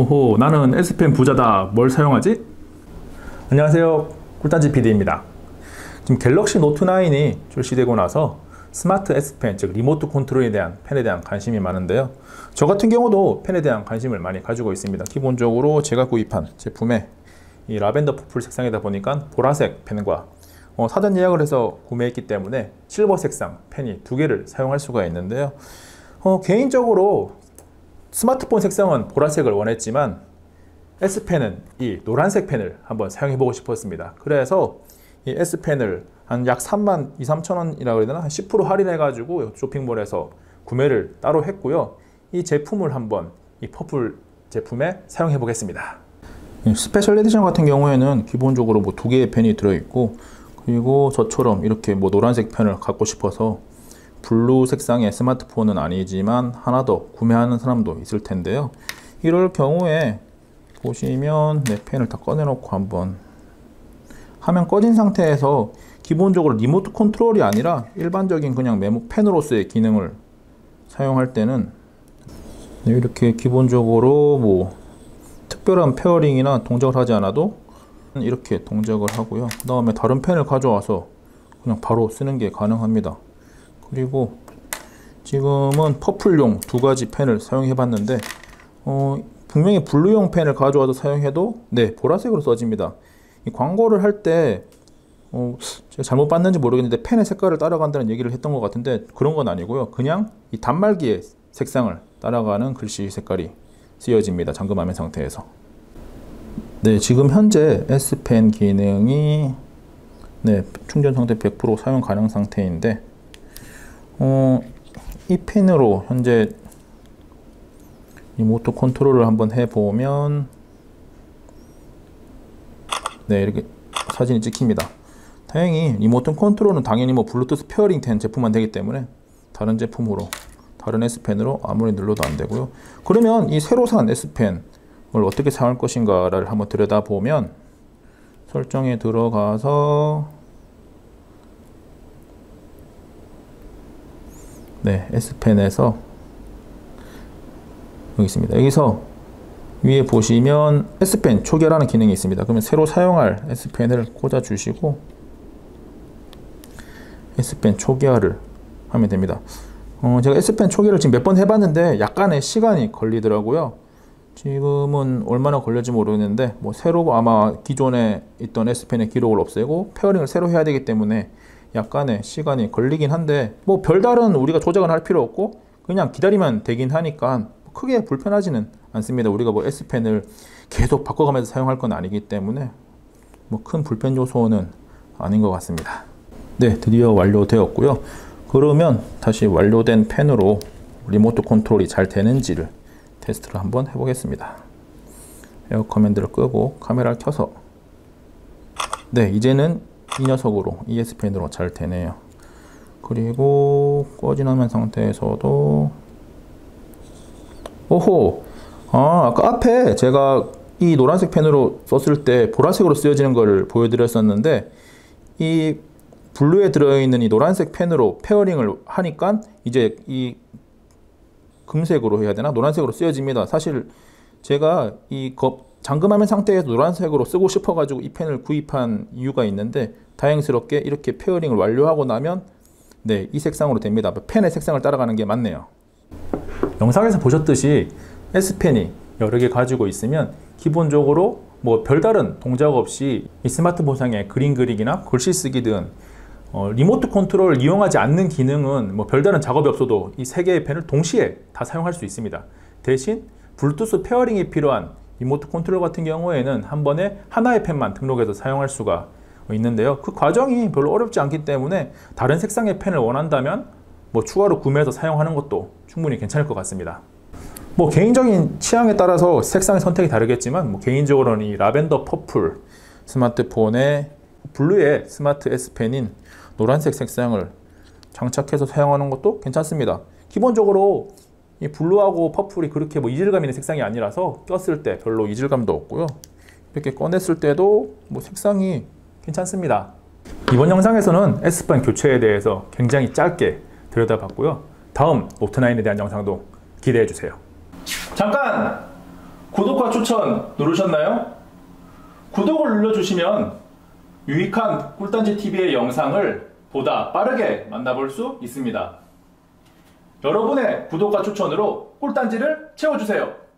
오호 나는 S펜 부자다. 뭘 사용하지? 안녕하세요. 꿀단지 PD입니다. 지금 갤럭시 노트 9이 출시되고 나서 스마트 S펜 즉 리모트 컨트롤에 대한 펜에 대한 관심이 많은데요. 저 같은 경우도 펜에 대한 관심을 많이 가지고 있습니다. 기본적으로 제가 구입한 제품에 이 라벤더 퍼플 색상이다 보니까 보라색 펜과 어, 사전 예약을 해서 구매했기 때문에 실버 색상 펜이 두 개를 사용할 수가 있는데요. 어, 개인적으로 스마트폰 색상은 보라색을 원했지만 S펜은 이 노란색 펜을 한번 사용해 보고 싶었습니다. 그래서 이 S펜을 한 약 3만 2, 3천 원이라고 해야 되나? 한 10% 할인해 가지고 쇼핑몰에서 구매를 따로 했고요. 이 제품을 한번 이 퍼플 제품에 사용해 보겠습니다. 스페셜 에디션 같은 경우에는 기본적으로 뭐 두 개의 펜이 들어 있고 그리고 저처럼 이렇게 뭐 노란색 펜을 갖고 싶어서 블루 색상의 스마트폰은 아니지만 하나 더 구매하는 사람도 있을 텐데요. 이럴 경우에 보시면 내 펜을 다 꺼내놓고 한번 화면 꺼진 상태에서 기본적으로 리모트 컨트롤이 아니라 일반적인 그냥 메모 펜으로서의 기능을 사용할 때는 이렇게 기본적으로 뭐 특별한 페어링이나 동작을 하지 않아도 이렇게 동작을 하고요. 그 다음에 다른 펜을 가져와서 그냥 바로 쓰는 게 가능합니다. 그리고 지금은 퍼플용 두 가지 펜을 사용해 봤는데 어, 분명히 블루용 펜을 가져와서 사용해도 네 보라색으로 써집니다. 이 광고를 할때 어, 제가 잘못 봤는지 모르겠는데 펜의 색깔을 따라간다는 얘기를 했던 것 같은데 그런 건 아니고요. 그냥 이 단말기의 색상을 따라가는 글씨 색깔이 쓰여집니다. 잠금화면 상태에서. 네 지금 현재 S펜 기능이 네 충전 상태 100% 사용 가능 상태인데 어, 이 펜으로 현재 리모트 컨트롤을 한번 해보면 네 이렇게 사진이 찍힙니다. 다행히 리모트 컨트롤은 당연히 뭐 블루투스 페어링 된 제품만 되기 때문에 다른 제품으로 다른 S펜으로 아무리 눌러도 안 되고요. 그러면 이 새로 산 S펜을 어떻게 사용할 것인가를 한번 들여다보면 설정에 들어가서 네, S펜에서 여기 있습니다. 여기서 위에 보시면 S펜 초기화라는 기능이 있습니다. 그러면 새로 사용할 S펜을 꽂아 주시고 S펜 초기화를 하면 됩니다. 어, 제가 S펜 초기화를 지금 몇 번 해봤는데 약간의 시간이 걸리더라고요. 지금은 얼마나 걸릴지 모르겠는데 뭐 새로 아마 기존에 있던 S펜의 기록을 없애고 페어링을 새로 해야 되기 때문에 약간의 시간이 걸리긴 한데 뭐 별다른 우리가 조작은 할 필요 없고 그냥 기다리면 되긴 하니까 크게 불편하지는 않습니다. 우리가 뭐 S펜을 계속 바꿔가면서 사용할 건 아니기 때문에 뭐 큰 불편 요소는 아닌 것 같습니다. 네, 드디어 완료되었고요. 그러면 다시 완료된 펜으로 리모트 컨트롤이 잘 되는지를 테스트를 한번 해보겠습니다. 에어 커맨드를 끄고 카메라를 켜서 네, 이제는 이 녀석으로 ESPN으로 잘 되네요. 그리고 꺼진 화면 상태에서도 오호 아 아까 앞에 제가 이 노란색 펜으로 썼을 때 보라색으로 쓰여지는 걸 보여드렸었는데 이 블루에 들어있는 이 노란색 펜으로 페어링을 하니까 이제 이 금색으로 해야 되나 노란색으로 쓰여집니다. 사실 제가 이 잠금화면 상태에서 노란색으로 쓰고 싶어가지고 이 펜을 구입한 이유가 있는데 다행스럽게 이렇게 페어링을 완료하고 나면 네, 이 색상으로 됩니다. 펜의 색상을 따라가는 게 맞네요. 영상에서 보셨듯이 S펜이 여러 개 가지고 있으면 기본적으로 뭐 별다른 동작 없이 이 스마트폰 상에 그림 그리기나 글씨 쓰기 등 어, 리모트 컨트롤을 이용하지 않는 기능은 뭐 별다른 작업이 없어도 이 세 개의 펜을 동시에 다 사용할 수 있습니다. 대신 블루투스 페어링이 필요한 리모트 컨트롤 같은 경우에는 한 번에 하나의 펜만 등록해서 사용할 수가 있는데요. 그 과정이 별로 어렵지 않기 때문에 다른 색상의 펜을 원한다면 뭐 추가로 구매해서 사용하는 것도 충분히 괜찮을 것 같습니다. 뭐 개인적인 취향에 따라서 색상의 선택이 다르겠지만 뭐 개인적으로는 이 라벤더 퍼플 스마트폰에 블루의 스마트 S 펜인 노란색 색상을 장착해서 사용하는 것도 괜찮습니다. 기본적으로 이 블루하고 퍼플이 그렇게 뭐 이질감 있는 색상이 아니라서 꼈을 때 별로 이질감도 없고요. 이렇게 꺼냈을 때도 뭐 색상이 괜찮습니다. 이번 영상에서는 S펜 교체에 대해서 굉장히 짧게 들여다봤고요. 다음 노트9에 대한 영상도 기대해주세요. 잠깐! 구독과 추천 누르셨나요? 구독을 눌러주시면 유익한 꿀단지TV의 영상을 보다 빠르게 만나볼 수 있습니다. 여러분의 구독과 추천으로 꿀단지를 채워주세요.